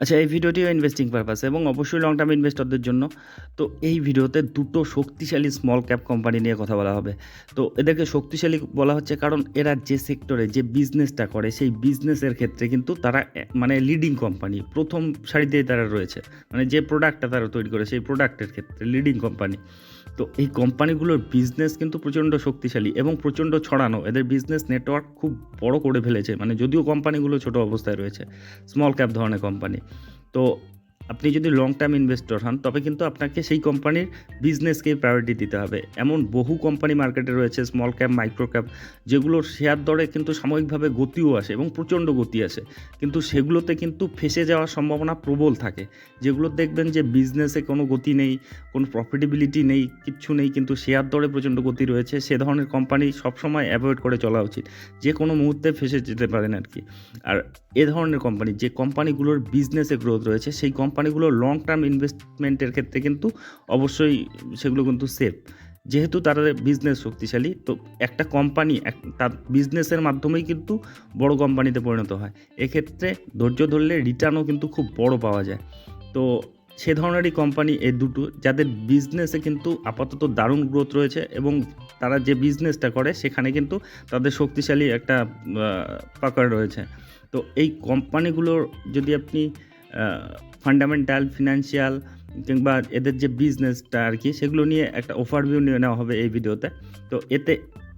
আচ্ছা এই ভিডিওটিও investing purpose এবং অবশ্যই লং টার্ম ইনভেস্টরদের জন্য। তো এই ভিডিওতে দুটো শক্তিশালী স্মল ক্যাপ কোম্পানি নিয়ে কথা বলা হবে। তো এদেরকে শক্তিশালী বলা হচ্ছে কারণ এরা যে সেক্টরে যে বিজনেসটা করে, সেই বিজনেসের ক্ষেত্রে কিন্তু তারা মানে লিডিং কোম্পানি প্রথম সারিতেই তারা রয়েছে। মানে যে প্রোডাক্টটা তারা তৈরি করে, সেই প্রোডাক্টের ক্ষেত্রে লিডিং কোম্পানি তো এই কোম্পানিগুলোর বিজনেস কিন্তু প্রচণ্ড শক্তিশালী এবং প্রচণ্ড ছড়ানো। এদের বিজনেস নেটওয়ার্ক খুব বড় করে ফেলেছে। মানে যদিও কোম্পানিগুলো ছোট অবস্থায় রয়েছে স্মল ক্যাপ ধরনের কোম্পানি। তো আপনি যদি লং টার্ম ইনভেস্টর হন, তবে কিন্তু আপনাকে সেই কোম্পানির বিজনেসকে প্রায়োরিটি দিতে হবে। এমন বহু কোম্পানি মার্কেটে রয়েছে স্মল ক্যাপ মাইক্রো ক্যাপ যেগুলোর শেয়ার দরে কিন্তু সাময়িকভাবে গতিও আসে এবং প্রচণ্ড গতি আসে। কিন্তু সেগুলোতে কিন্তু ফেসে যাওয়ার সম্ভাবনা প্রবল থাকে, যেগুলো দেখবেন যে বিজনেসে কোনো গতি নেই, কোনো প্রফিটেবিলিটি নেই, কিচ্ছু নেই, কিন্তু শেয়ার দরে প্রচণ্ড গতি রয়েছে। সে ধরনের কোম্পানি সবসময় অ্যাভয়েড করে চলা উচিত। যে কোনো মুহূর্তে ফেসে যেতে পারেন আর কি আর এ ধরনের কোম্পানি যে কোম্পানিগুলোর বিজনেসে গ্রোথ রয়েছে, সেই কোম্পানিগুলোর লং টার্ম ইনভেস্টমেন্টের ক্ষেত্রে কিন্তু অবশ্যই সেগুলো কিন্তু সেফ যেহেতু তাদের বিজনেস শক্তিশালী, তো একটা কোম্পানি এক তার বিজনেসের মাধ্যমেই কিন্তু বড় কোম্পানিতে পরিণত হয়। এক্ষেত্রে ধৈর্য ধরলে রিটার্নও কিন্তু খুব বড় পাওয়া যায়। তো সে ধরনেরই কোম্পানি এই দুটো, যাদের বিজনেসে কিন্তু আপাতত দারুণ গ্রোথ রয়েছে এবং তারা যে বিজনেসটা করে, সেখানে কিন্তু তাদের শক্তিশালী একটা পাকার রয়েছে। তো এই কোম্পানিগুলোর যদি আপনি ফান্ডামেন্টাল ফিনান্সিয়াল কিংবা এদের যে বিজনেসটা আর কি, সেগুলো নিয়ে একটা ওভারভিউ নিয়ে নেওয়া হবে এই ভিডিওতে। তো এতে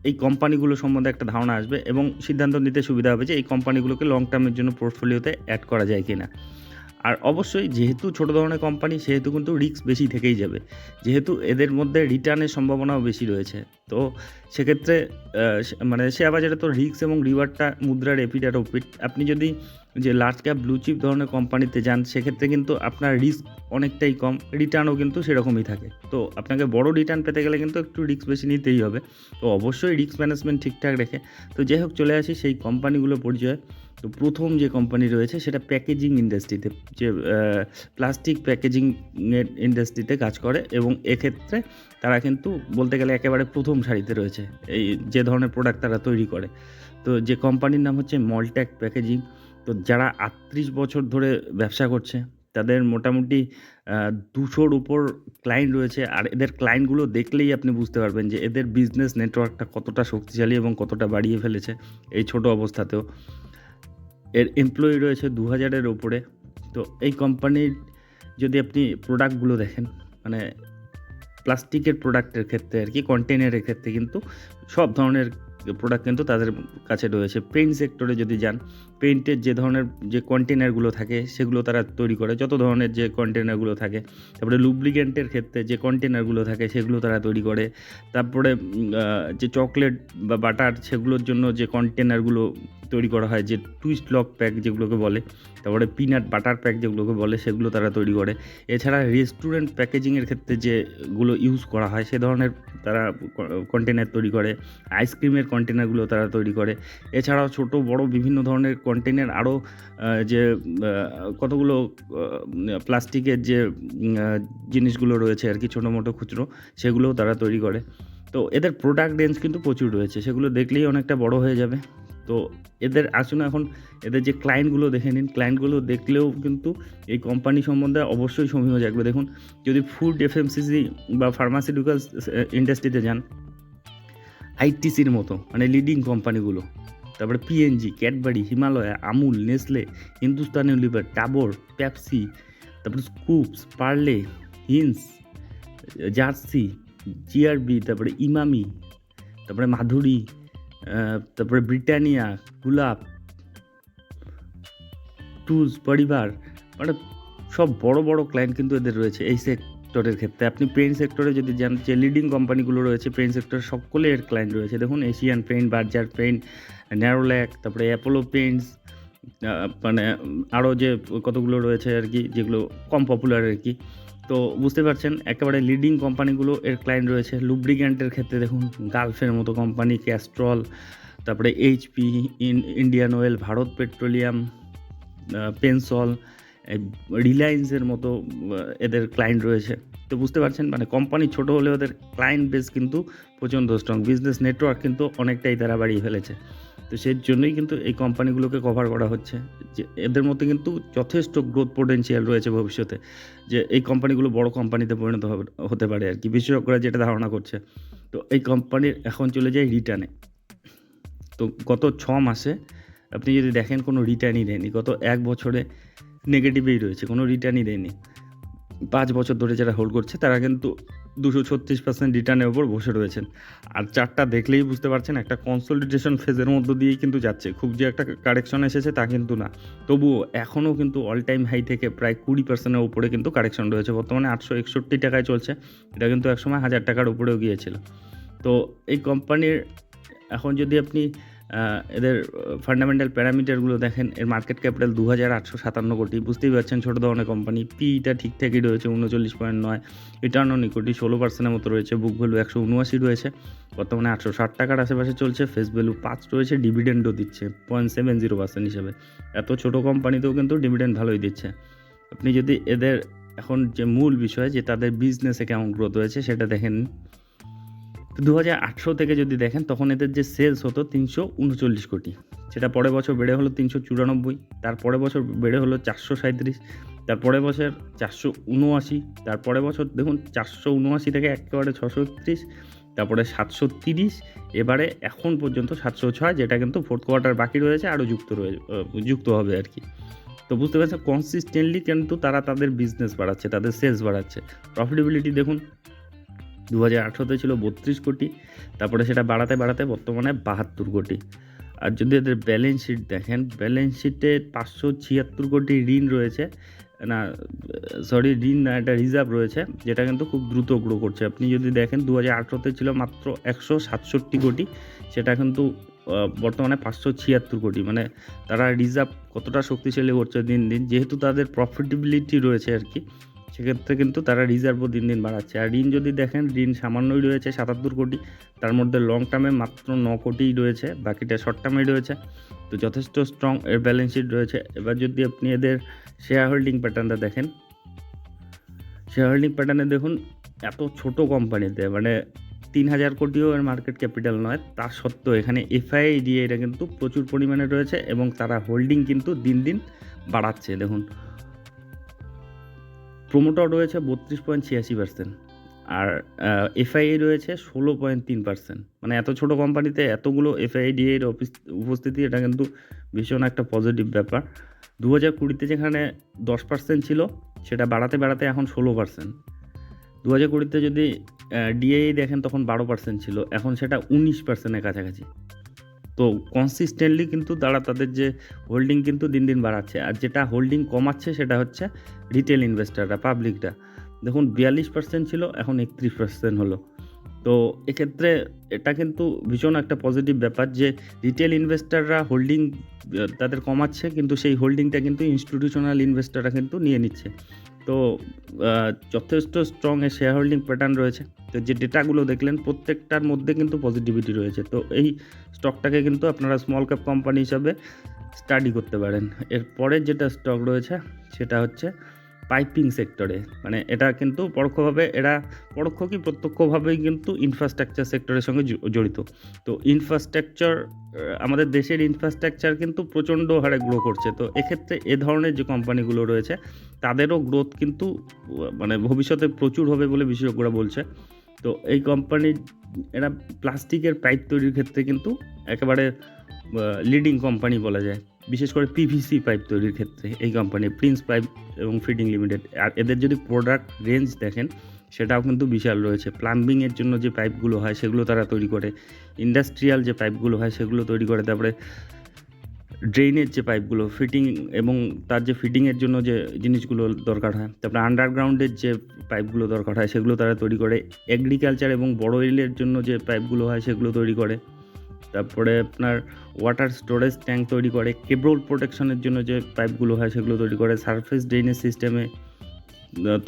এই কোম্পানিগুলো সম্বন্ধে একটা ধারণা আসবে এবং সিদ্ধান্ত নিতে সুবিধা হবে যে এই কোম্পানিগুলোকে লং টার্মের জন্য পোর্টফোলিওতে অ্যাড করা যায় কি না আর অবশ্যই যেহেতু ছোটো ধরনের কোম্পানি সেহেতু কিন্তু রিস্ক বেশি থেকেই যাবে। যেহেতু এদের মধ্যে রিটার্নের সম্ভাবনাও বেশি রয়েছে। তো সেক্ষেত্রে মানে শেয়ার বাজারে তো রিস্ক এবং রিওয়ার্ডটা মুদ্রার এপিট আর আপনি যদি যে লার্জ ক্যাপ ব্লু চিপ ধরনের কোম্পানিতে যান, সেক্ষেত্রে কিন্তু আপনার রিস্ক অনেকটাই কম রিটার্নও কিন্তু সেরকমই থাকে। তো আপনাকে বড় রিটার্ন পেতে গেলে কিন্তু একটু রিস্ক বেশি নিতেই হবে। তো অবশ্যই রিস্ক ম্যানেজমেন্ট ঠিকঠাক রেখে, তো যাই হোক চলে আসি সেই কোম্পানিগুলো পরিচয়। তো প্রথম যে কোম্পানি রয়েছে, সেটা প্যাকেজিং ইন্ডাস্ট্রিতে যে প্লাস্টিক প্যাকেজিং ইন্ডাস্ট্রিতে কাজ করে এবং এক্ষেত্রে তারা কিন্তু বলতে গেলে একেবারে প্রথম সারিতে রয়েছে। এই যে ধরনের প্রোডাক্ট তারা তৈরি করে। তো যে কোম্পানির নাম হচ্ছে মলট্যাক প্যাকেজিং তো যারা আটত্রিশ বছর ধরে ব্যবসা করছে, তাদের মোটামুটি দুশোর উপর ক্লায়েন্ট রয়েছে। আর এদের ক্লায়েন্টগুলো দেখলেই আপনি বুঝতে পারবেন যে এদের বিজনেস নেটওয়ার্কটা কতটা শক্তিশালী এবং কতটা বাড়িয়ে ফেলেছে এই ছোট অবস্থাতেও। এর এমপ্লয়ি রয়েছে দু হাজারের ওপরে তো এই কোম্পানির যদি আপনি প্রোডাক্টগুলো দেখেন মানে প্লাস্টিকের প্রোডাক্টের ক্ষেত্রে আর কি কন্টেনারের ক্ষেত্রে কিন্তু সব ধরনের প্রোডাক্ট কিন্তু তাদের কাছে রয়েছে। পেইন্ট সেক্টরে যদি যান পেইন্টের যে ধরনের যে কন্টেনারগুলো থাকে, সেগুলো তারা তৈরি করে। যত ধরনের যে কন্টেনারগুলো থাকে, তারপরে লুব্রিকেন্টের ক্ষেত্রে যে কন্টেনারগুলো থাকে, সেগুলো তারা তৈরি করে। তারপরে যে চকলেট বা বাটার সেগুলোর জন্য যে কন্টেনারগুলো তৈরি করা হয়, যে টুইস্ট লক প্যাক যেগুলোকে বলে, তারপরে পিনাট বাটার প্যাক যেগুলোকে বলে, সেগুলো তারা তৈরি করে। এছাড়া রেস্টুরেন্ট প্যাকেজিংয়ের ক্ষেত্রে যেগুলো ইউজ করা হয়, সে ধরনের তারা কন্টেনার তৈরি করে আইসক্রিমের কন্টেনারগুলো তারা তৈরি করে। এছাড়াও ছোট, বড় বিভিন্ন ধরনের কন্টেনার আরও যে কতগুলো প্লাস্টিকের যে জিনিসগুলো রয়েছে আর কি, ছোটো মোটো খুচরো, সেগুলোও তারা তৈরি করে। তো এদের প্রোডাক্ট রেঞ্জ কিন্তু প্রচুর রয়েছে, সেগুলো দেখলেই অনেকটা বড় হয়ে যাবে। তো এদের আসুন এখন এদের যে ক্লায়েন্টগুলো দেখে নিন। ক্লায়েন্টগুলো দেখলেও কিন্তু এই কোম্পানি সম্বন্ধে অবশ্যই সমীহ জাগবে। দেখুন, যদি ফুড এফএমসিসি বা ফার্মাসিউটিক্যাল ইন্ডাস্ট্রিতে যান আইটিসির মতো মানে লিডিং কোম্পানিগুলো তারপরে PNG Cadbury Himalaya Amul Nestle Hindustan Unilever Dabur Pepsi তারপরে scoops Parle Heinz Jersey GRB তারপরে ইমামি তারপরে মাধুরী তারপরে ব্রিটানিয়া গুলাপ টুজ পরিবার মানে সব বড় বড় ক্লায়েন্ট কিন্তু এদের রয়েছে এই সেক্টরের ক্ষেত্রে। আপনি পেইন্ট সেক্টরে যদি যান, যে লিডিং কোম্পানিগুলো রয়েছে পেইন্ট সেক্টরে সকলে এর ক্লায়েন্ট রয়েছে। দেখুন Asian paint Berger paint Nerolac তারপরে অ্যাপোলো পেইন্টস মানে আরও যে কতগুলো রয়েছে আর কি, যেগুলো কম পপুলার আর কি। তো বুঝতে পারছেন, একেবারে লিডিং কোম্পানিগুলো এর ক্লায়েন্ট রয়েছে। লুব্রিক্যান্টের ক্ষেত্রে দেখুন গালফের মতো কোম্পানি ক্যাস্ট্রল তারপরে HP Indian oil Bharat petroleum Pennzoil রিলায়েন্সের মতো এদের ক্লায়েন্ট রয়েছে। তো বুঝতে পারছেন মানে কোম্পানি ছোট হলেও ওদের ক্লায়েন্ট বেস কিন্তু প্রচণ্ড স্ট্রং বিজনেস নেটওয়ার্ক কিন্তু অনেকটাই তারা বাড়িয়ে ফেলেছে। তো সেই জন্যই কিন্তু এই কোম্পানিগুলোকে কভার করা হচ্ছে। যে এদের মধ্যে কিন্তু যথেষ্ট গ্রোথ পোটেনশিয়াল রয়েছে ভবিষ্যতে। যে এই কোম্পানিগুলো বড় কোম্পানিতে পরিণত হবে, হতে পারে আর কি। বিশেষজ্ঞরা যেটা ধারণা করছে। তো এই কোম্পানির এখন চলে যায় রিটার্নে তো গত ছ মাসে আপনি যদি দেখেন কোনো রিটার্নই দেয়নি। গত এক বছরে নেগেটিভেই রয়েছে, কোনো রিটার্নই দেয়নি। পাঁচ বছর ধরে যারা হোল্ড করছে, তারা কিন্তু দুশো ছত্রিশ পার্সেন্ট রিটার্নের ওপর বসে রয়েছেন। আর চারটা দেখলেই বুঝতে পারছেন, একটা কনসোলিডেশন ফেজের মধ্য দিয়েই কিন্তু যাচ্ছে। খুব যে একটা কারেকশন এসেছে তা কিন্তু না। তবুও এখনও কিন্তু অল টাইম হাই থেকে প্রায় কুড়ি পার্সেন্টের উপরে কিন্তু কারেকশন রয়েছে। বর্তমানে আটশো একষট্টি টাকায় চলছে। এটা কিন্তু একসময় হাজার টাকার উপরেও গিয়েছিল। তো এই কোম্পানির এখন যদি আপনি এদের ফান্ডামেন্টাল প্যারামিটারগুলো দেখেন, এর মার্কেট ক্যাপিটাল দু হাজার আটশো সাতান্ন কোটি। বুঝতেই পারছেন ছোটো ধরনের কোম্পানি পিটা ঠিকঠাকই রয়েছে উনচল্লিশ পয়েন্ট নয়। রিটার্ন অন ইকুইটি ষোলো পার্সেন্টের মতো রয়েছে বুক ভ্যালু একশো উনআশি রয়েছে। বর্তমানে আটশো ষাট টাকার আশেপাশে চলছে ফেস ভ্যালু পাঁচ রয়েছে ডিভিডেন্ডও দিচ্ছে পয়েন্ট সেভেন জিরো পার্সেন্ট হিসাবে। এত ছোটো কোম্পানিতেও কিন্তু ডিভিডেন্ড ভালোই দিচ্ছে। আপনি যদি এদের, এখন যে মূল বিষয় যে তাদের বিজনেসে কেমন গ্রোথ হয়েছে, সেটা দেখেন। দু হাজার আঠেরো থেকে যদি দেখেন তখন এদের যে সেলস হতো তিনশো উনচল্লিশ কোটি। সেটা পরের বছর বেড়ে হলো তিনশো চুরানব্বই তারপরের বছর বেড়ে হলো চারশো সাঁত্রিশ তারপরের বছর চারশো উনআশি তারপরের বছর দেখুন চারশো উনআশি থেকে একেবারে ছশো ত্রিশ তারপরে সাতশো তিরিশ এবারে এখন পর্যন্ত সাতশো ছয় যেটা কিন্তু ফোর্থ কোয়ার্টার বাকি রয়েছে আরও যুক্ত আহ, যুক্ত হবে আর কি। তো বুঝতে পারছেন কনসিস্টেন্টলি কিন্তু তারা তাদের বিজনেস বাড়াচ্ছে তাদের সেলস বাড়াচ্ছে। প্রফিটেবিলিটি দেখুন দু হাজার আঠেরোতে ছিল বত্রিশ কোটি, তারপরে সেটা বাড়াতে বাড়াতে বর্তমানে বাহাত্তর কোটি। আর যদি এদের ব্যালেন্স শিট দেখেন ব্যালেন্স শিটে পাঁচশো ছিয়াত্তর কোটি ঋণ রয়েছে। না সরি ঋণ না, একটা রিজার্ভ রয়েছে, যেটা কিন্তু খুব দ্রুত গ্রো করছে। আপনি যদি দেখেন দু হাজার আঠেরোতে ছিল মাত্র একশো সাতষট্টি কোটি, সেটা কিন্তু বর্তমানে পাঁচশো ছিয়াত্তর কোটি। মানে তারা রিজার্ভ কতটা শক্তিশালী করছে দিন দিন, যেহেতু তাদের প্রফিটেবিলিটি রয়েছে আর কি সেক্ষেত্রে কিন্তু তারা রিজার্ভও দিন দিন বাড়াচ্ছে। আর ঋণ যদি দেখেন, ঋণ সামান্যই রয়েছে সাতাত্তর কোটি। তার মধ্যে লং টার্মে মাত্র ন কোটিই রয়েছে, বাকিটা শর্ট টার্মেই রয়েছে। তো যথেষ্ট স্ট্রং এর ব্যালেন্স শিট রয়েছে। এবার যদি আপনি এদের শেয়ার হোল্ডিং প্যাটার্নটা দেখেন শেয়ার হোল্ডিং প্যাটার্নে দেখুন, এত ছোট কোম্পানিতে মানে তিন হাজার কোটিও এর মার্কেট ক্যাপিটাল নয়। তা সত্ত্বেও এখানে এফআই এটা কিন্তু প্রচুর পরিমাণে রয়েছে এবং তারা হোল্ডিং কিন্তু দিন দিন বাড়াচ্ছে। দেখুন প্রোমোটার রয়েছে বত্রিশ পয়েন্ট ছিয়াশি পার্সেন্ট আর এফআইএ রয়েছে ষোলো পয়েন্ট তিন পার্সেন্ট মানে এত ছোট কোম্পানিতে এতগুলো এফআইডি এর অফিস- উপস্থিতি, এটা কিন্তু ভীষণ একটা পজিটিভ ব্যাপার। দু হাজার কুড়িতে যেখানে দশ পার্সেন্ট ছিল, সেটা বাড়াতে বাড়াতে এখন ষোলো পার্সেন্ট দু হাজার কুড়িতে যদি ডিএই দেখেন তখন বারো পার্সেন্ট ছিল, এখন সেটা উনিশ পার্সেন্টের কাছাকাছি। তো কনসিস্টেন্টলি কিন্তু তারা তাদের যে হোল্ডিং কিন্তু দিন দিন বাড়াচ্ছে। আর যেটা হোল্ডিং কমাচ্ছে সেটা হচ্ছে রিটেল ইনভেস্টাররা পাবলিকটা দেখুন, বিয়াল্লিশ পার্সেন্ট ছিল, এখন একত্রিশ পার্সেন্ট হলো। তো এক্ষেত্রে এটা কিন্তু ভীষণ একটা পজিটিভ ব্যাপার যে রিটেল ইনভেস্টাররা হোল্ডিং তাদের কমাচ্ছে, কিন্তু সেই হোল্ডিংটা কিন্তু ইনস্টিটিউশনাল ইনভেস্টাররা কিন্তু নিয়ে নিচ্ছে। তো যথেষ্ট স্ট্রং এ শেয়ার হোল্ডিং প্যাটার্ন রয়েছে। তো যে ডেটাগুলো দেখলেন, প্রত্যেকটার মধ্যে কিন্তু পজিটিভিটি রয়েছে। তো এই স্টকটাকে কিন্তু আপনারা স্মল ক্যাপ কোম্পানি হিসাবে স্টাডি করতে পারেন। এরপরে যেটা স্টক রয়েছে, সেটা হচ্ছে পাইপিং সেক্টরে মানে এটা কিন্তু পরোক্ষভাবে, এরা পরোক্ষ কি প্রত্যক্ষভাবেই কিন্তু ইনফ্রাস্ট্রাকচার সেক্টরের সঙ্গে জড়িত। তো ইনফ্রাস্ট্রাকচার আমাদের দেশের ইনফ্রাস্ট্রাকচার কিন্তু প্রচণ্ড হারে গ্রো করছে। তো এক্ষেত্রে এ ধরনের যে কোম্পানিগুলো রয়েছে, তাদেরও গ্রোথ কিন্তু মানে ভবিষ্যতে প্রচুর হবে বলে বিশেষজ্ঞরা বলছে। তো এই কোম্পানির এরা প্লাস্টিকের পাইপ তৈরির ক্ষেত্রে কিন্তু একেবারে লিডিং কোম্পানি বলা যায়। বিশেষ করে পিভিসি পাইপ তৈরির ক্ষেত্রে এই কোম্পানি প্রিন্স পাইপ এবং ফিটিং লিমিটেড আর এদের যদি প্রোডাক্ট রেঞ্জ দেখেন, সেটাও কিন্তু বিশাল রয়েছে। প্লাম্বিংয়ের জন্য যে পাইপগুলো হয়, সেগুলো তারা তৈরি করে। ইন্ডাস্ট্রিয়াল যে পাইপগুলো হয়, সেগুলো তৈরি করে। তারপরে ড্রেনের যে পাইপগুলো ফিটিং এবং তার যে ফিটিংয়ের জন্য যে জিনিসগুলো দরকার হয়, তারপরে আন্ডারগ্রাউন্ডের যে পাইপগুলো দরকার হয়, সেগুলো তারা তৈরি করে। এগ্রিকালচার এবং বড় এলের জন্য যে পাইপগুলো হয়, সেগুলো তৈরি করে। তারপরে আপনার ওয়াটার স্টোরেজ ট্যাঙ্ক তৈরি করে কেবল প্রোটেকশনের জন্য যে পাইপগুলো হয় সেগুলো তৈরি করে সারফেস ড্রেনেজ সিস্টেমে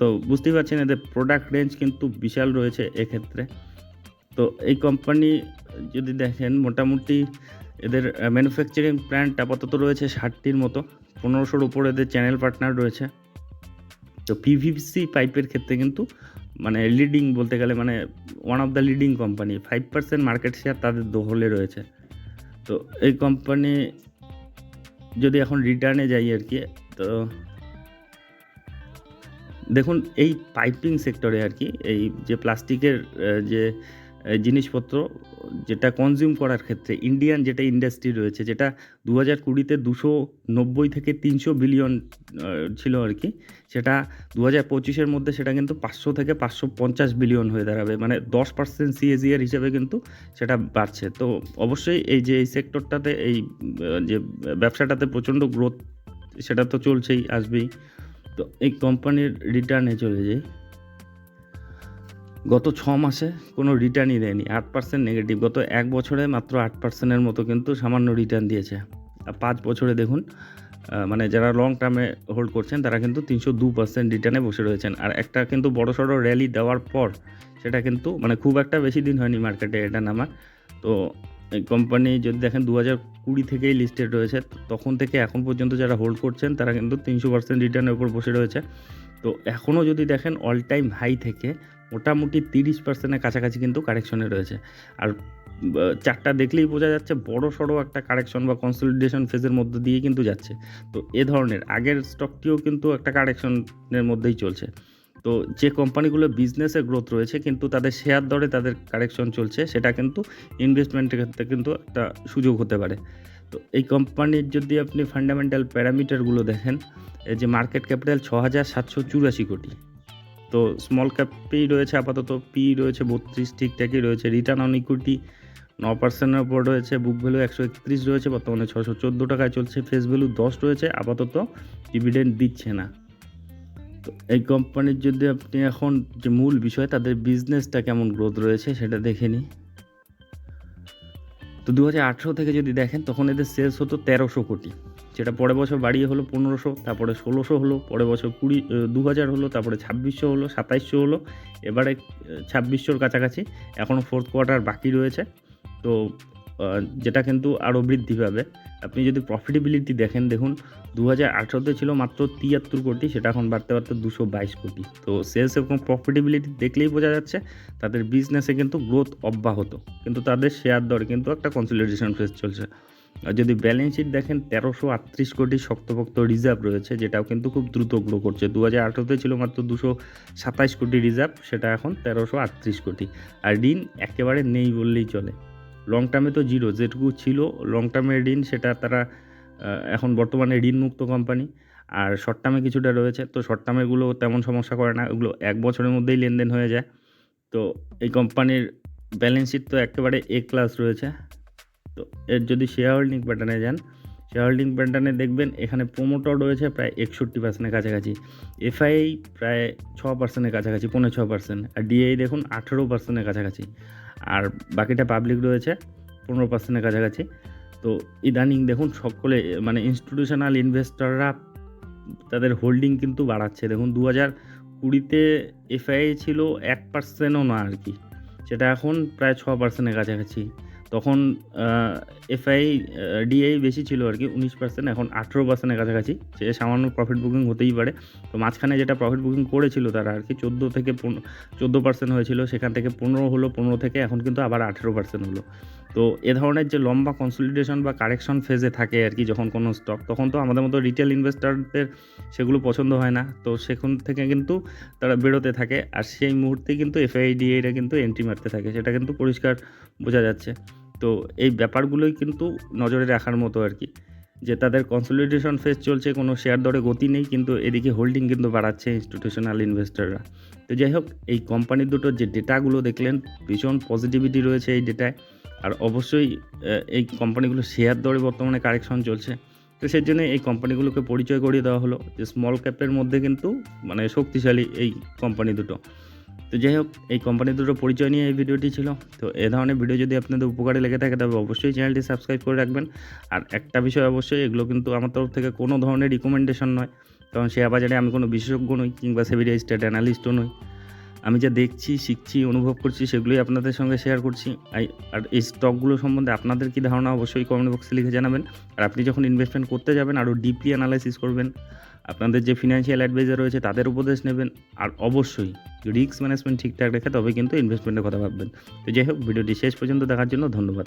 তো বুঝতেই পারছেন এদের প্রোডাক্ট রেঞ্জ কিন্তু বিশাল রয়েছে এক্ষেত্রে। তো এই কোম্পানি যদি দেখেন, মোটামুটি এদের ম্যানুফ্যাকচারিং প্ল্যান্ট আপাতত রয়েছে ষাটটির মতো। পনেরোশোর উপরে এদের চ্যানেল পার্টনার রয়েছে। তো পিভিসি পাইপের ক্ষেত্রে কিন্তু মানে লিডিং বলতে গেলে মানে one of the leading company five percent market share তাদের দখলে রয়েছে। তো এই কোম্পানি যদি এখন রিটার্নে যাই আর কি, তো দেখুন এই পাইপিং সেক্টরে আর কি, এই যে প্লাস্টিকের যে জিনিসপত্র যেটা কনজিউম করার ক্ষেত্রে ইন্ডিয়ান যেটা ইন্ডাস্ট্রি রয়েছে, যেটা দু হাজার কুড়িতে দুশো নব্বই থেকে তিনশো বিলিয়ন ছিল আর কি, সেটা দু হাজার পঁচিশের মধ্যে সেটা কিন্তু পাঁচশো থেকে পাঁচশো পঞ্চাশ বিলিয়ন হয়ে দাঁড়াবে। মানে দশ পার্সেন্ট সিএজিআর হিসেবে কিন্তু সেটা বাড়ছে। তো অবশ্যই এই যে এই সেক্টরটাতে এই যে ব্যবসাটাতে প্রচণ্ড গ্রোথ সেটা তো চলছেই, আসবেই। তো এই কোম্পানির রিটার্নে চলে যাই। গত ছ মাসে কোনো রিটার্নই দেয়নি। আট পার্সেন্ট নেগেটিভ গত এক বছরে মাত্র আট পার্সেন্টের মতো কিন্তু সামান্য রিটার্ন দিয়েছে। আর পাঁচ বছরে দেখুন মানে যারা লং টার্মে হোল্ড করছেন, তারা কিন্তু তিনশো দু পার্সেন্ট রিটার্নে বসে রয়েছেন। আর একটা কিন্তু বড় সড়ো র্যালি দেওয়ার পর, সেটা কিন্তু মানে খুব একটা বেশি দিন হয়নি মার্কেটে এটা নামার। তো এই কোম্পানি যদি দেখেন দু হাজার কুড়ি থেকেই লিস্টেড রয়েছে, তখন থেকে এখন পর্যন্ত যারা হোল্ড করছেন, তারা কিন্তু তিনশো পার্সেন্ট রিটার্নের উপর বসে রয়েছে। তো এখনও যদি দেখেন অল টাইম হাই থেকে মোটামুটি তিরিশ পার্সেন্টের কাছাকাছি কিন্তু কারেকশনে রয়েছে। আর চারটা দেখলেই বোঝা যাচ্ছে বড় সড়ো একটা কারেকশন বা কনসলিডেশন ফেজের মধ্যে দিয়ে কিন্তু যাচ্ছে। তো এ ধরনের, আগের স্টকটিও কিন্তু একটা কারেকশনের মধ্যেই চলছে। তো যে কোম্পানিগুলো বিজনেসে গ্রোথ রয়েছে কিন্তু তাদের শেয়ার দরে তাদের কারেকশন চলছে, সেটা কিন্তু ইনভেস্টমেন্টের ক্ষেত্রে কিন্তু একটা সুযোগ হতে পারে। তো এই কোম্পানির যদি আপনি ফান্ডামেন্টাল প্যারামিটারগুলো দেখেন, এই যে মার্কেট ক্যাপিটাল ছ হাজার সাতশো চুরাশি কোটি তো স্মল ক্যাপেই রয়েছে, আপাতত পি রয়েছে, বত্রিশ ঠিকঠাকই রয়েছে। রিটার্ন অন ইকুইটি ন পার্সেন্টের উপর রয়েছে বুক ভ্যালু একশো একত্রিশ রয়েছে, বর্তমানে ছশো চোদ্দ টাকায় চলছে ফেস ভ্যালু দশ রয়েছে, আপাতত ডিভিডেন্ড দিচ্ছে না। তো এই কোম্পানির যদি আপনি এখন যে মূল বিষয়, তাদের বিজনেসটা কেমন গ্রোথ রয়েছে সেটা দেখে নিই। তো দু হাজার আঠেরো থেকে যদি দেখেন, তখন এদের সেলস হতো তেরোশো কোটি। যেটা পরের বছর বাড়িয়ে হলো পনেরোশো, তারপরে ষোলোশো হলো, পরের বছর কুড়ি দু হাজার হলো, তারপরে ছাব্বিশশো হলো, সাতাইশশো হলো, এবারে ছাব্বিশশোর কাছাকাছি। এখনও ফোর্থ কোয়ার্টার বাকি রয়েছে। তো যেটা কিন্তু আরও বৃদ্ধি পাবে। আপনি যদি প্রফিটেবিলিটি দেখেন, দেখুন দু হাজার আঠেরোতে ছিল মাত্র তিয়াত্তর কোটি, সেটা এখন বাড়তে বাড়তে দুশো বাইশ কোটি। তো সেলস এবং প্রফিটেবিলিটি দেখলেই বোঝা যাচ্ছে, তাদের বিজনেসে কিন্তু গ্রোথ অব্যাহত। কিন্তু তাদের শেয়ার দর কিন্তু একটা কনসলিডেশন ফেস চলছে। আর যদি ব্যালেন্স শিট দেখেন, তেরোশো আটত্রিশ কোটি শক্তপোক্ত রিজার্ভ রয়েছে, যেটাও কিন্তু খুব দ্রুত গ্রো করছে। দু হাজার আঠেরোতে ছিল মাত্র দুশো সাতাইশ কোটি রিজার্ভ সেটা এখন তেরোশো আটত্রিশ কোটি। আর ঋণ একেবারে নেই বললেই চলে। লং টার্মে তো জিরো যেটুকু ছিল লং টার্মের ঋণ, সেটা তারা এখন বর্তমানে ঋণমুক্ত কোম্পানি আর শর্ট টার্মে কিছুটা রয়েছে, তো শর্ট টার্মেগুলো তেমন সমস্যা করে না ওগুলো এক বছরের মধ্যেই লেনদেন হয়ে যায়। তো এই কোম্পানির ব্যালেন্স শিট তো একেবারে এ ক্লাস রয়েছে। তো এর যদি শেয়ার হোল্ডিং প্যাটার্নে যান শেয়ার হোল্ডিং প্যাটার্নে দেখবেন এখানে প্রোমোটর রয়েছে প্রায় একষট্টি পার্সেন্টের কাছাকাছি এফআই প্রায় ছ পার্সেন্টের কাছাকাছি পনেরো ছ পার্সেন্ট আর ডিআই দেখুন আঠেরো পার্সেন্টের কাছাকাছি, আর বাকিটা পাবলিক রয়েছে পনেরো পার্সেন্টের কাছাকাছি। তো ইদানিং দেখুন সকলে মানে ইনস্টিটিউশনাল ইনভেস্টররা তাদের হোল্ডিং কিন্তু বাড়াচ্ছে। দেখুন দু হাজার কুড়িতে এফআই ছিল এক পার্সেন্টও না আর কি, সেটা এখন প্রায় ছ পার্সেন্টের কাছাকাছি। তখন এফআই ডিআই বেশি ছিল আর কি, উনিশ পার্সেন্ট এখন আঠেরো পার্সেন্টের কাছাকাছি। সে সামান্য প্রফিট বুকিং হতেই পারে। তো মাঝখানে যেটা প্রফিট বুকিং করেছিল তারা আর কি, চোদ্দ থেকে পনেরো চোদ্দ পার্সেন্ট হয়েছিল, সেখান থেকে পনেরো হলো, পনেরো থেকে এখন কিন্তু আবার আঠেরো পার্সেন্ট হলো। তো এ ধরনের যে লম্বা কনসলিডেশন বা কারেকশন ফেজে থাকে আর কি, যখন কোনো স্টক তখন তো আমাদের মতো রিটেল ইনভেস্টারদের সেগুলো পছন্দ হয় না। তো সেখান থেকে কিন্তু তারা বেরোতে থাকে। আর সেই মুহূর্তে কিন্তু এফআইডিএরা কিন্তু এন্ট্রি মারতে থাকে। সেটা কিন্তু পরিষ্কার বোঝা যাচ্ছে। তো এই ব্যাপারগুলোই কিন্তু নজরে রাখার মতো আর কি। যে তাদের কনসলিডেশন ফেস চলছে, কোনো শেয়ার দরে গতি নেই, কিন্তু এদিকে হোল্ডিং কিন্তু বাড়াচ্ছে ইনস্টিটিউশনাল ইনভেস্টররা তো যাই হোক, এই কোম্পানি দুটোর যে ডেটাগুলো দেখলেন, ভীষণ পজিটিভিটি রয়েছে এই ডেটায় আর অবশ্যই এই কোম্পানিগুলো শেয়ার দরে বর্তমানে কারেকশন চলছে। তো সেই জন্য এই কোম্পানিগুলোকে পরিচয় করিয়ে দেওয়া হলো। যে স্মল ক্যাপের মধ্যে কিন্তু মানে শক্তিশালী এই কোম্পানি দুটো। তো যাই হোক, এই কোম্পানি দুটো পরিচয় নিয়ে এই ভিডিওটি ছিল। তো এ ধরনের ভিডিও যদি আপনাদের উপকারে লেগে থাকে, তবে অবশ্যই চ্যানেলটি সাবস্ক্রাইব করে রাখবেন। আর একটা বিষয় অবশ্যই, এগুলো কিন্তু আমার তরফ থেকে কোনো ধরনের রিকমেন্ডেশন নয়। কারণ শেয়ার বাজারে আমি কোনো বিশেষজ্ঞ নই, কিংবা সেভিডি স্টেট অ্যানালিস্টও নই। আমি যা দেখছি, শিখছি, অনুভব করছি, সেগুলোই আপনাদের সঙ্গে শেয়ার করছি। আর এই স্টকগুলো সম্বন্ধে আপনাদের কী ধারণা, অবশ্যই কমেন্ট বক্সে লিখে জানাবেন। আর আপনি যখন ইনভেস্টমেন্ট করতে যাবেন, আরও ডিপলি অ্যানালাইসিস করবেন। আপনাদের যে ফিনান্সিয়াল অ্যাডভাইজার রয়েছে, তাদের উপদেশ নেবেন আর অবশ্যই রিস্ক ম্যানেজমেন্ট ঠিকঠাক রেখে তবে কিন্তু ইনভেস্টমেন্টের কথা ভাববেন। তো যাই হোক, ভিডিওটি শেষ পর্যন্ত দেখার জন্য ধন্যবাদ।